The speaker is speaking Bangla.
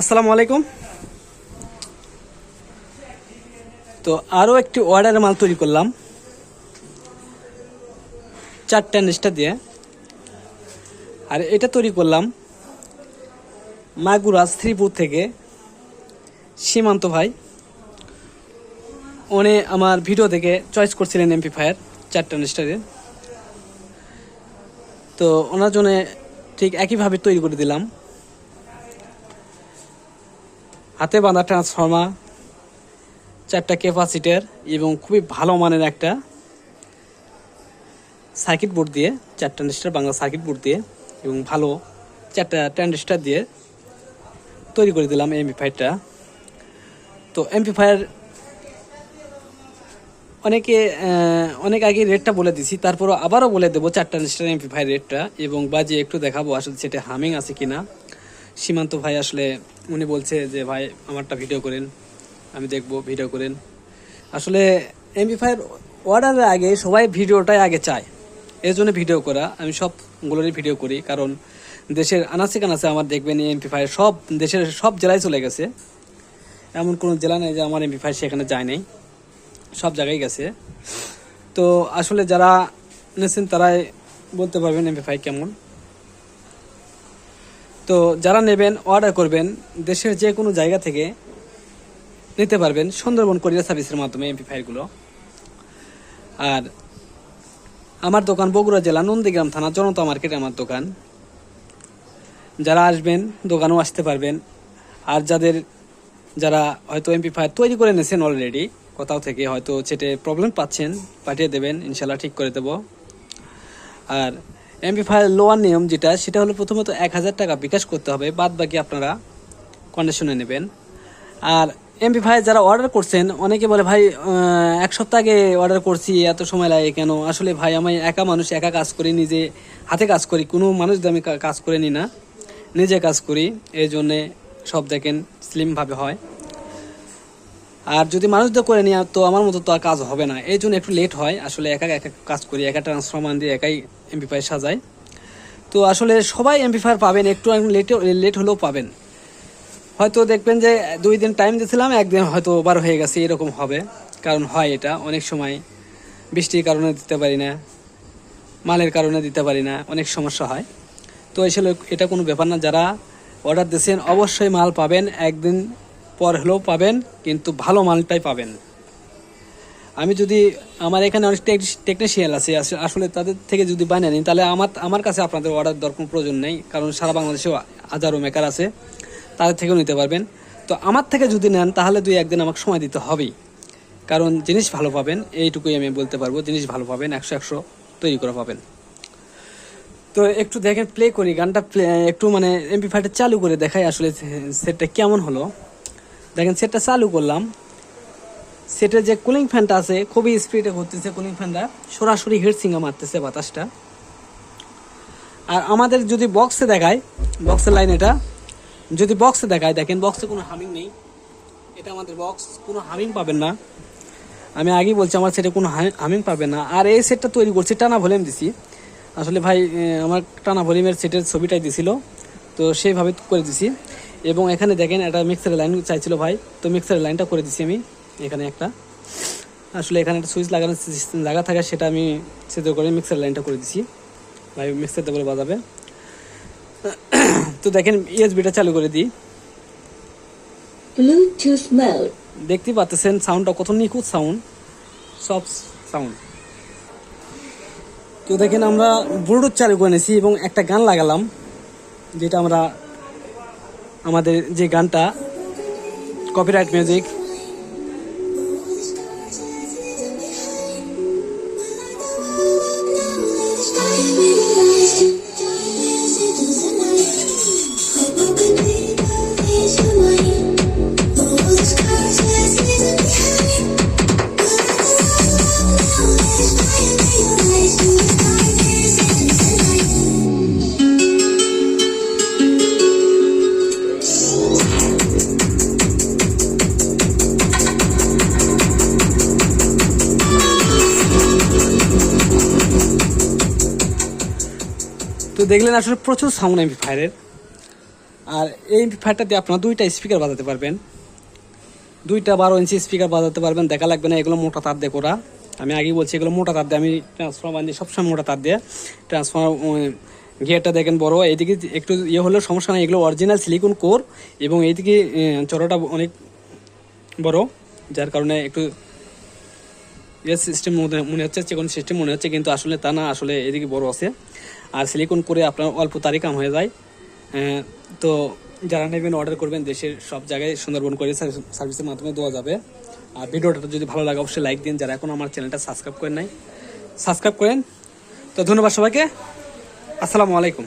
আসসালামু আলাইকুম। তো আরও একটি অর্ডারের মাল তৈরি করলাম। চারটা নিষ্ঠা দিয়ে। আর এটা তৈরি করলাম মাগুরা শ্রীপুর থেকে সীমান্ত ভাই। উনি আমার ভিডিও থেকে চয়েস করছিলেন এমপি ফায়ার চারটা দিয়ে। তো ওনার জন্য ঠিক একইভাবে তৈরি করে দিলাম। হাতে বাঁধা ট্রান্সফর্মার চারটা ক্যাপাসিটার এবং খুবই ভালো মানের একটা সার্কিট বোর্ড দিয়ে, চারটা ট্রানজিস্টার বাংলা সার্কিট বোর্ড দিয়ে এবং ভালো চারটা ট্রানজিস্টার দিয়ে তৈরি করে দিলাম এমপিফায়ারটা তো এমপিফায়ার অনেকে অনেক আগে রেটটা বলে দিছি, তারপরও আবারও বলে দেবো চারটা ট্রানজিস্টার এমপিফায়ার রেটটা এবং বাজে একটু দেখাবো আসলে সেটা হামিং আছে কিনা। সীমান্ত ভাই আসলে উনি বলছে যে, ভাই, আমারটা ভিডিও করেন, আমি দেখব ভিডিও করেন। আসলে এমপি ফাইভ অর্ডারের আগে সবাই ভিডিওটাই আগে চায়। এর জন্য ভিডিও করা। আমি সবগুলোরই ভিডিও করি, কারণ দেশের আনাচে কানাচে আমার দেখবেন এমপি ফাইভ সব, দেশের সব জেলায় চলে গেছে। এমন কোনো জেলা নেই যে আমার এমপি ফাইভ সেখানে যায় নাই। সব জায়গায় গেছে। তো আসলে যারা নিয়েছেন তারাই বলতে পারবেন এমপি ফাইভ কেমন। তো যারা নেবেন অর্ডার করবেন, দেশের যে কোনো জায়গা থেকে নিতে পারবেন সুন্দরবন কোরিয়ার সার্ভিসের মাধ্যমে এমপি ফাইলগুলো আর আমার দোকান বগুড়া জেলা, নন্দীগ্রাম থানা, জনতা মার্কেট আমার দোকান। যারা আসবেন, দোকানেও আসতে পারবেন। আর যাদের, যারা হয়তো এমপি ফাইল তৈরি করে নিয়েছেন অলরেডি কোথাও থেকে হয়তো সেটে প্রবলেম পাচ্ছেন, পাঠিয়ে দেবেন, ইনশাল্লাহ ঠিক করে দেবো। আর এমপি ফাইল লোয়ার নিয়ম যেটা, সেটা হলো প্রথমত এক হাজার টাকা বিকাশ করতে হবে বাদ বাকি আপনারা কন্ডিশনে নেবেন। আর এমপি ফাইল যারা অর্ডার করছেন, অনেকে বলে, ভাই এক সপ্তাহ আগে অর্ডার করছি, এত সময় লাগে কেন? আসলে ভাই, আমি একা মানুষ, একা কাজ করি, নিজে হাতে কাজ করি, কোনো মানুষ আমি কাজ করে নিই না। নিজে কাজ করি এই জন্যে সব দেখেন স্লিমভাবে হয়। আর যদি মানুষ দিয়ে করে নিয়ে তো আমার মতো তো আর কাজ হবে না। এই জন্য একটু লেট হয়, আসলে একা একা কাজ করি, একা ট্রান্সফরমার দিয়ে একাই এমপিফাই সাজাই তো আসলে সবাই এমপিফায়ার পাবেন, একটু লেট লেট হলেও পাবেন। হয়তো দেখবেন যে দুই দিন টাইম দিয়েছিলাম, একদিন হয়তো ওভার হয়ে গেছে, এরকম হবে। কারণ হয় এটা, অনেক সময় বৃষ্টির কারণে দিতে পারি না, মালের কারণে দিতে পারি না, অনেক সমস্যা হয়। তো আসলে এটা কোনো ব্যাপার না, যারা অর্ডার দিয়েছেন, অবশ্যই মাল পাবেন, একদিন পর হলেও পাবেন, কিন্তু ভালো মালটাই পাবেন। আমি যদি আমার এখানে অনেক টেকনিশিয়ান আছে, আস- আসলে তাদের থেকে যদি বানিয়ে নিই, তাহলে আমার আমার কাছে আপনাদের অর্ডার দেওয়ার কোনো প্রয়োজন নেই, কারণ সারা বাংলাদেশেও হাজারো মেকার আছে, তাদের থেকেও নিতে পারবেন। তো আমার থেকে যদি নেন, তাহলে দুই একদিন আমাকে সময় দিতে হবেই। কারণ জিনিস ভালো পাবেন, এইটুকুই আমি বলতে পারব, জিনিস ভালো পাবেন, একশো একশো তৈরি করে পাবেন। তো একটু দেখেন প্লে করি, গানটা প্লে একটু মানে এমপি ফাইভটা চালু করে দেখাই আসলে সেটটা কেমন হলো। দেখেন সেটটা চালু করলাম। সেটের যে কুলিং ফ্যানটা আছে, খুবই স্পিডে ঘুরতেছে কুলিং ফ্যানটা সরাসরি হিট সিঙ্গা মারতেছে বাতাসটা। আর আমাদের যদি বক্সে দেখায় বক্সের লাইন এটা, যদি বক্সে দেখায়, দেখেন বক্সে কোনো হামিং নেই। এটা আমাদের বক্স কোনো হামিং পাবেন না। আমি আগেই বলছি, আমার সেটে কোনো হামিং পাবে না। আর এই সেটটা তৈরি করছি, টানা ভলিউম দিছি। আসলে ভাই আমার টানা ভলিউমের সেটের ছবিটাই দিছিল। তো সেইভাবে করে দিছি। এবং এখানে দেখেন, একটা মিক্সারের লাইন চাইছিল ভাই। তো মিক্সারের লাইনটা করে দিছি আমি। এখানে একটা। আসলে এখানে একটা সুইচ লাগানো লাগা থাকে সেটা আমি সেদ্ধ করে মিক্সার লাইনটা করে দিছি। ভাই মিক্সার বলে বাজাবে। তো দেখেন ইএসবিটা চালু করে দিই. দেখতে পাচ্ছেন সাউন্ডটা কত নিখুঁত সাউন্ড সব সাউন্ড তো দেখেন আমরা ব্লুটুথ চালু করে নিয়েছি এবং একটা গান লাগালাম যেটা আমরা আমাদের যে গানটা কপিরাইট মিউজিক তো দেখলেন আসলে প্রচুর সাউন্ড এমপি ফায়ারের আর এই এমপি দিয়ে আপনারা দুইটা স্পিকার বাজাতে পারবেন। দুইটা বারো ইঞ্চি স্পিকার বাজাতে পারবেন, দেখা লাগবে না, এগুলো মোটা তার দিয়ে করা। আমি আগেই বলছি, এগুলো মোটা তার দিয়ে, আমি ট্রান্সফর্মার বানিয়ে সবসময় মোটা তার দিয়ে। ট্রান্সফর্মার গিয়ারটা দেখেন বড়, এইদিকে একটু ইয়ে হলেও সমস্যা নেই, এগুলো অরিজিনাল সিলিকন কোর এবং এইদিকে চড়াটা অনেক বড়, যার কারণে একটু ইয়ে সিস্টেম মনে হচ্ছে, চিকন সিস্টেম মনে হচ্ছে, কিন্তু আসলে তা না, আসলে এদিকে বড় আছে। আর সিলিকন করে আপনার অল্প তারিখ কাম হয়ে যায়। আহ, তো যারা নেবেন অর্ডার করবেন দেশের সব জায়গায় সুন্দরবন করে সার্ভিসের মাধ্যমে দেওয়া যাবে। আর ভিডিওটা যদি ভালো লাগে অবশ্যই লাইক দিন। যারা এখন আমার চ্যানেলটা সাবস্ক্রাইব করেন নাই সাবস্ক্রাইব করেন। তো ধন্যবাদ সবাইকে। আসসালামু আলাইকুম।